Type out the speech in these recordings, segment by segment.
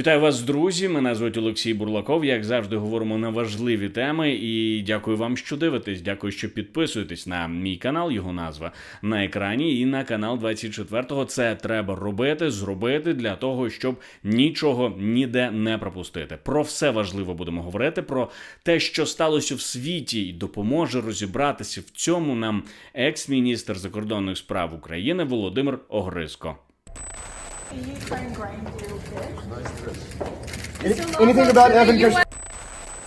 Вітаю вас, друзі. Мене звуть Олексій Бурлаков. Як завжди, говоримо на важливі теми. І дякую вам, що дивитесь. Дякую, що підписуєтесь на мій канал. Його назва на екрані, і на канал 24-го. Це треба робити, зробити для того, щоб нічого ніде не пропустити. Про все важливо будемо говорити. Про те, що сталося в світі, і допоможе розібратися в цьому нам екс-міністр закордонних справ України Володимир Огриско.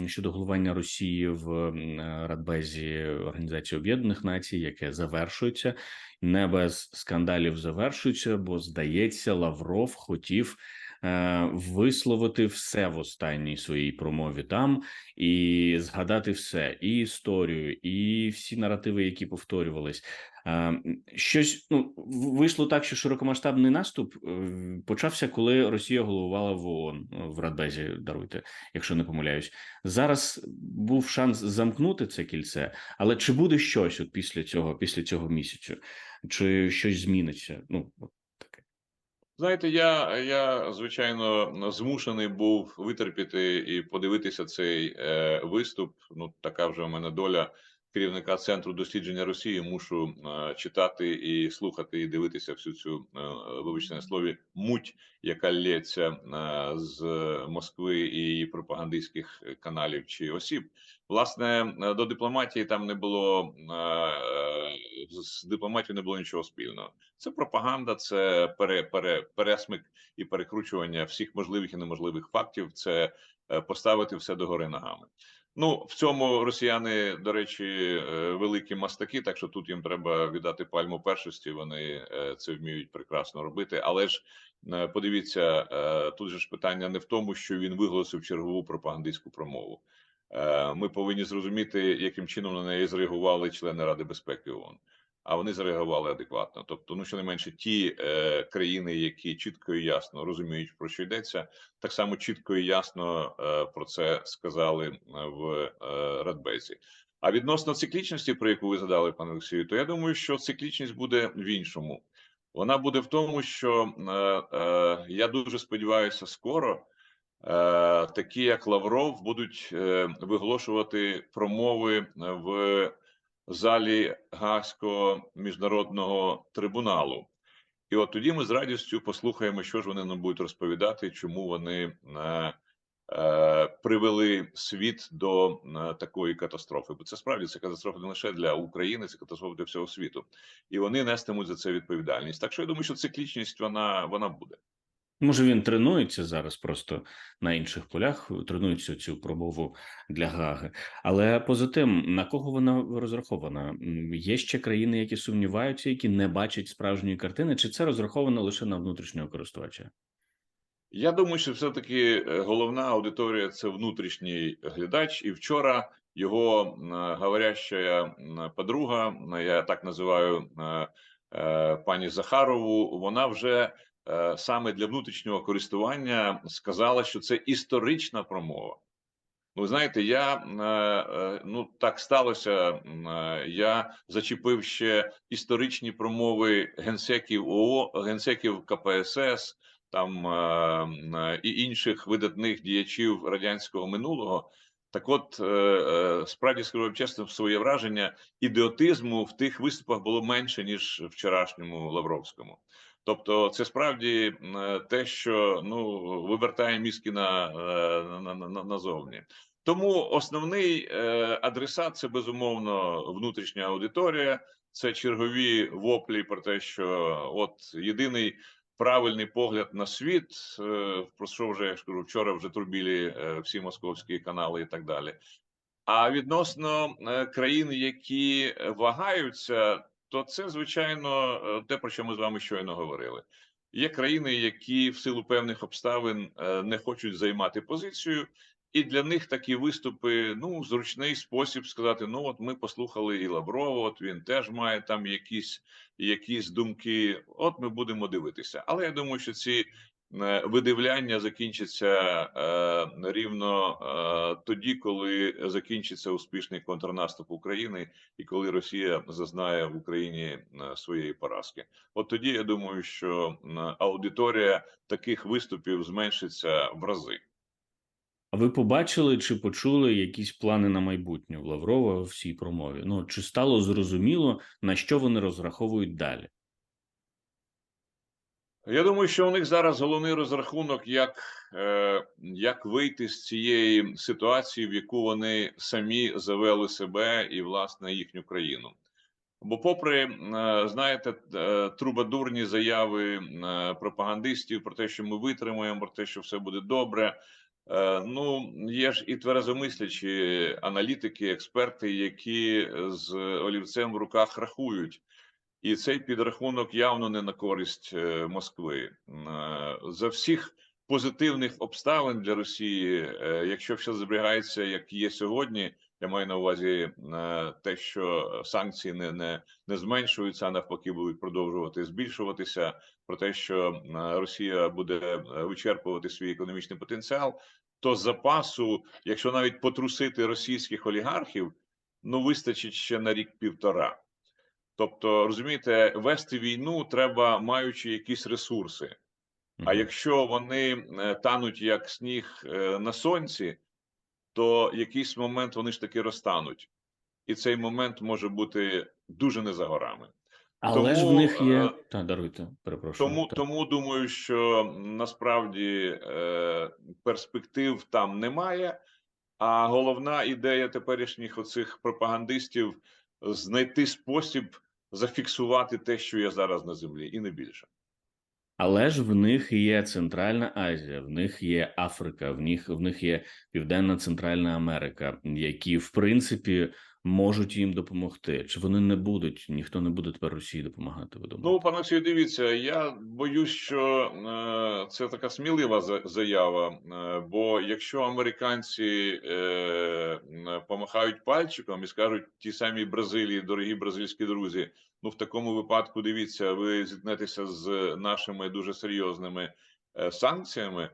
Щодо головування Росії в е, Радбезі Організації Об'єднаних Націй, яке завершується, не без скандалів завершується, бо здається, Лавров хотів е, висловити все в останній своїй промові там і згадати все, і історію, і всі наративи, які повторювались. Е, м, Щось ну вийшло так, що широкомасштабний наступ е, почався, коли Росія головувала в ООН е, в Радбезі. Даруйте, якщо не помиляюсь. Зараз був шанс замкнути це кільце, але чи буде щось от після цього, після цього місяцю, чи щось зміниться? Ну таке. Знаєте, я, я звичайно змушений був витерпіти і подивитися цей е, виступ. Ну, така вже у мене доля керівника центру дослідження Росії. Мушу е, читати і слухати, і дивитися всю цю е, вибачте на слові муть, яка лється е, з Москви і її пропагандистських каналів чи осіб. Власне, до дипломатії там не було з дипломатією не було нічого спільного. Це пропаганда, це пере, пере, пересмик і перекручування всіх можливих і неможливих фактів. Це поставити все догори ногами. Ну в цьому росіяни, до речі, е, великі мастаки. Так що тут їм треба віддати пальму першості. Вони е, це вміють прекрасно робити. Але ж е, подивіться, тут же ж питання не в тому, що він виголосив чергову пропагандистську промову. Ми повинні зрозуміти, яким чином на неї зреагували члени Ради безпеки ООН а вони зреагували адекватно. Тобто, ну щонайменше ті е, країни, які чітко і ясно розуміють про що йдеться, так само чітко і ясно е, про це сказали е, в е, Радбезі. А відносно циклічності, про яку ви задали, пане Олексію, то я думаю, що циклічність буде в іншому. Вона буде в тому, що е, е, я дуже сподіваюся, скоро. е, Такі як Лавров будуть е, виголошувати промови в залі Гаагського міжнародного трибуналу. І от тоді ми з радістю послухаємо, що ж вони нам будуть розповідати, чому вони е, е, привели світ до е, такої катастрофи. Бо це справді це катастрофа не лише для України, це катастрофа для всього світу, і вони нестимуть за це відповідальність. Так що я думаю, що циклічність вона вона буде. Може, він тренується зараз просто на інших полях, тренується цю промову для Гаги. Але поза тим, на кого вона розрахована? Є ще країни, які сумніваються, які не бачать справжньої картини, чи це розраховано лише на внутрішнього користувача? Я думаю, що все-таки е, головна аудиторія це внутрішній глядач. І вчора його говоряща подруга, м, я так називаю е, е, пані Захарову. Вона вже е, саме для внутрішнього користування сказала, що це історична промова. Ну, знаєте, я е, е, ну так сталося. е, Я зачепив ще історичні промови генсеків ООО, генсеків КПСС, там е, е, і інших видатних діячів радянського минулого. Так, от е, е, справді скажу чесно, своє враження ідіотизму в тих виступах було менше ніж вчорашньому Лавровському. Тобто, це справді е, те, що ну вивертає мізки на, е, на, на, на назовні. Тому основний е, адресат це безумовно внутрішня аудиторія. Це чергові воплі про те, що от єдиний правильний погляд на світ, про що вже я ж кажу, вчора вже трубілі всі московські канали і так далі. А відносно країн, які вагаються, то це звичайно е, те, про що ми з вами щойно говорили. Є країни, які в силу певних обставин е, не хочуть займати позицію, і для них такі виступи ну зручний спосіб сказати: ну от ми послухали і Лаврова, от він теж має там якісь, якісь думки. От ми будемо дивитися. Але я думаю, що ці видивляння закінчиться е, рівно е, тоді, коли закінчиться успішний контрнаступ України і коли Росія зазнає в Україні е, своєї поразки. От тоді я думаю, що аудиторія таких виступів зменшиться в рази. А ви побачили чи почули якісь плани на майбутнє в Лаврова в цій промові? Ну чи стало зрозуміло на що вони розраховують далі? Я думаю, що у них зараз головний розрахунок, як, е, як вийти з цієї ситуації, в яку вони самі завели себе і власне їхню країну. Бо, попри е, знаєте, е, трубадурні заяви е, пропагандистів про те, що ми витримаємо, про те, що все буде добре. Ну, є ж і тверезомислячі аналітики, експерти, які з олівцем в руках рахують. І цей підрахунок явно не на користь е, Москви. Е, За всіх позитивних обставин для Росії, е, якщо все зберігається, як є сьогодні, я маю на увазі те, що санкції не, не, не зменшуються, а навпаки, будуть продовжувати збільшуватися. Про те, що Росія буде вичерпувати свій економічний потенціал, то запасу, якщо навіть потрусити російських олігархів, ну вистачить ще на рік півтора. Тобто, розумієте, вести війну треба маючи якісь ресурси. А якщо вони е, тануть як сніг е, на сонці, то якийсь момент вони ж таки розтануть, і цей момент може бути дуже не за горами. Але ж в них є е, та даруйте, перепрошую. Тому та. тому думаю, що насправді е, перспектив там немає. А головна ідея теперішніх оцих пропагандистів знайти спосіб зафіксувати те, що є зараз на землі, і не більше. Але ж в них є Центральна Азія, в них є Африка, в них в них є Південна Центральна Америка, які в принципі можуть їм допомогти. Чи вони не будуть? Ніхто не буде тепер Росії допомагати. Ви думаєте? Ну, пане Олексію, дивіться, я боюсь, що е, це така смілива за- заява. Е, бо якщо американці е, помахають пальчиком і скажуть ті самі Бразилії, дорогі бразильські друзі, ну в такому випадку дивіться, ви зіткнетеся з нашими дуже серйозними е, санкціями.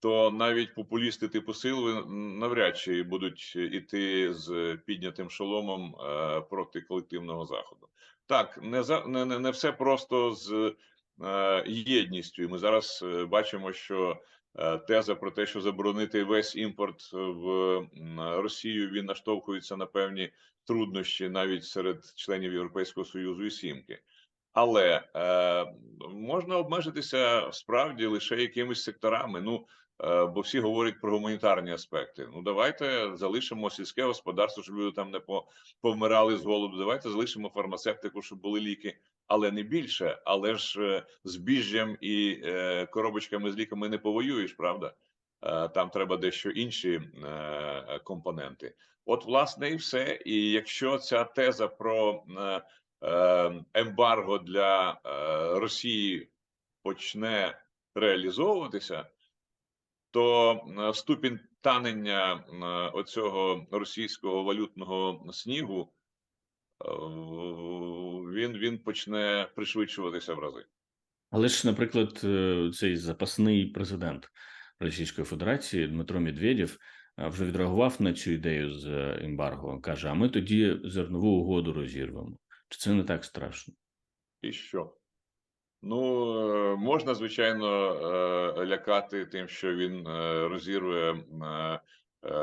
То навіть популісти типу Силви навряд чи будуть іти з піднятим шоломом е, проти колективного заходу. Так, не за не, не, все просто з е, єдністю. Ми зараз е, бачимо, що е, теза про те, що заборонити весь імпорт в Росію, він наштовхується на певні труднощі навіть серед членів Європейського союзу і сімки. Але е, можна обмежитися справді лише якимись секторами. Ну е, бо всі говорять про гуманітарні аспекти. Ну давайте залишимо сільське господарство, щоб люди там не по, повмирали з голоду. Давайте залишимо фармацевтику, щоб були ліки, але не більше. Але ж е, збіжжям і е, коробочками з ліками не повоюєш, правда? Е, там треба дещо інші е, компоненти. От, власне, і все. І якщо ця теза про е, е, ембарго для е, Росії почне реалізовуватися, то е, ступінь танення е, оцього російського валютного снігу е, він, він почне пришвидшуватися в рази. Але ж, наприклад, цей запасний президент Російської Федерації Дмитро Медведєв вже відреагував на цю ідею з ембарго. каже: а ми тоді зернову угоду розірвемо. Чи це не так страшно? І що? Ну, е, можна, звичайно, е, лякати тим, що він е, розірве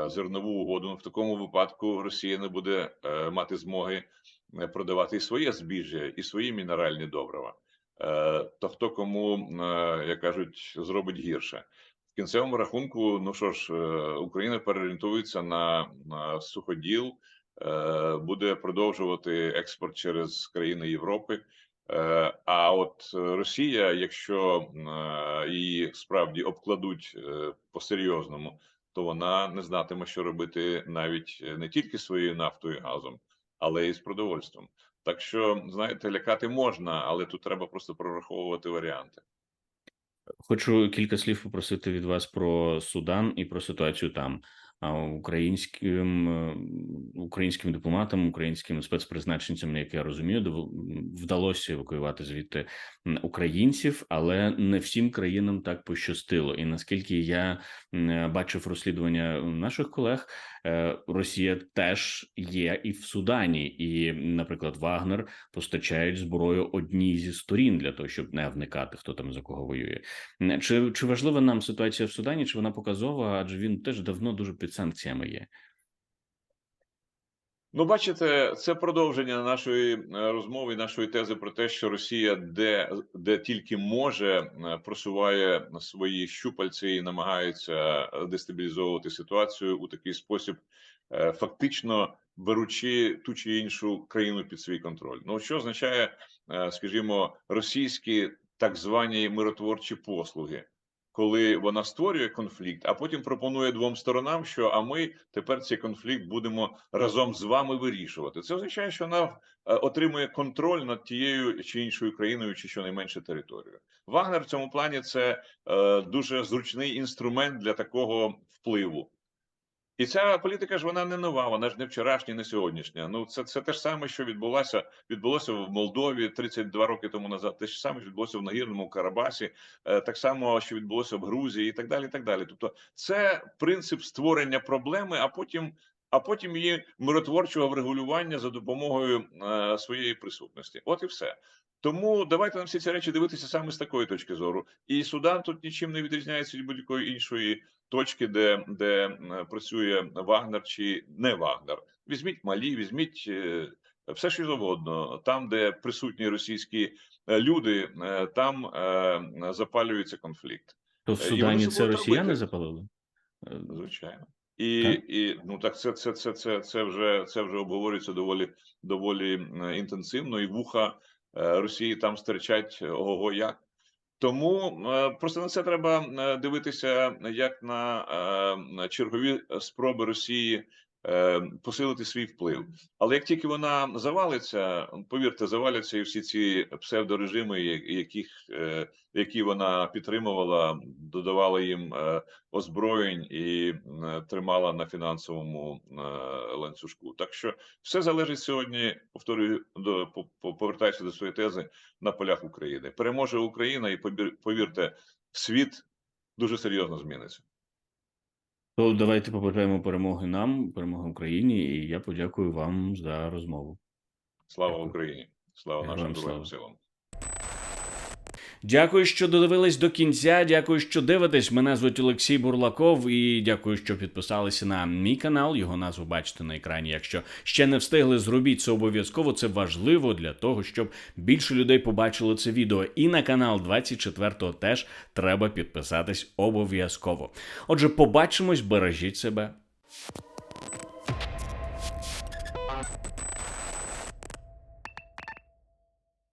зернову угоду. В такому випадку Росія не буде мати змоги продавати і своє збіжжя, і свої мінеральні добрива. То хто кому, як кажуть, зробить гірше. В кінцевому рахунку, ну що ж, Україна переорієнтується на, суходіл, буде продовжувати експорт через країни Європи. Е, А от е, Росія, якщо е, її справді обкладуть е, по-серйозному, то вона не знатиме, що робити навіть не тільки своєю нафтою і газом, але й з продовольством. Так що, знаєте, лякати можна, але тут треба просто прораховувати варіанти. Хочу кілька слів попросити від вас про Судан і про ситуацію там. Українським е, українським дипломатам, українським спецпризначенцям, як я розумію, вдалося евакуювати звідти українців, але не всім країнам так пощастило. І наскільки я бачив розслідування наших колег, е, Росія теж є і в Судані, і, наприклад, Вагнер постачають зброю одній зі сторін для того, щоб не вникати, хто там за кого воює. Чи, чи важлива нам ситуація в Судані? Чи вона показова? Адже він теж давно дуже під санкціями є. Ну, бачите, це продовження нашої е, розмови, нашої тези про те, що Росія, де, де тільки може, е, просуває свої щупальці і намагається дестабілізовувати ситуацію у такий спосіб, е, фактично беручи ту чи іншу країну під свій контроль. Ну що означає, скажімо, російські так звані миротворчі послуги? Коли вона створює конфлікт, а потім пропонує двом сторонам, що а ми тепер цей конфлікт будемо разом з вами вирішувати. Це означає, що вона е, отримує контроль над тією чи іншою країною, чи щонайменше територією. Вагнер в цьому плані це е, дуже зручний інструмент для такого впливу. І ця політика ж вона не нова, вона ж не вчорашня, не сьогоднішня. Ну це, це те ж саме, що відбулося відбулося в Молдові 32 роки тому назад. Те ж саме що відбулося в Нагірному Карабасі, е, так само, що відбулося в Грузії, і так далі. І так далі. Тобто, це принцип створення проблеми, а потім. А потім її миротворчого врегулювання за допомогою е, своєї присутності. От і все. Тому давайте на всі ці речі дивитися саме з такої точки зору. І Судан тут нічим не відрізняється від будь-якої іншої точки, де, де працює Вагнер чи не Вагнер. Візьміть Малі, візьміть е, все, що завгодно. Там, де присутні російські е, люди, е, там е, запалюється конфлікт. То в Е, Судані це росіяни робити. запалили? Е, Звичайно. І, Так. і ну так це, це, це, це, це вже це вже обговорюється доволі доволі е, інтенсивно, і вуха е, Росії там стирчать ого як. Тому е, просто на це треба е, дивитися як на е, чергові спроби Росії посилити свій вплив. Але як тільки вона завалиться, повірте, заваляться і всі ці псевдорежими, яких е, які вона підтримувала, додавала їм е, озброєнь і тримала на фінансовому е, ланцюжку. Так що все залежить сьогодні. Повторюю, до по- по- повертаюся до своєї тези на полях України. Переможе Україна, і повірте, світ дуже серйозно зміниться. То давайте побажаємо перемоги нам, перемоги Україні, і я подякую вам за розмову. Слава Україні! Слава нашим збройним силам! Дякую, що додивились до кінця. Дякую, що дивитесь. Мене звуть Олексій Бурлаков, і дякую, що підписалися на мій канал. Його назву бачите на екрані. Якщо ще не встигли, зробіть це обов'язково. Це важливо для того, щоб більше людей побачило це відео. І на канал 24-го теж треба підписатись обов'язково. Отже, побачимось, бережіть себе.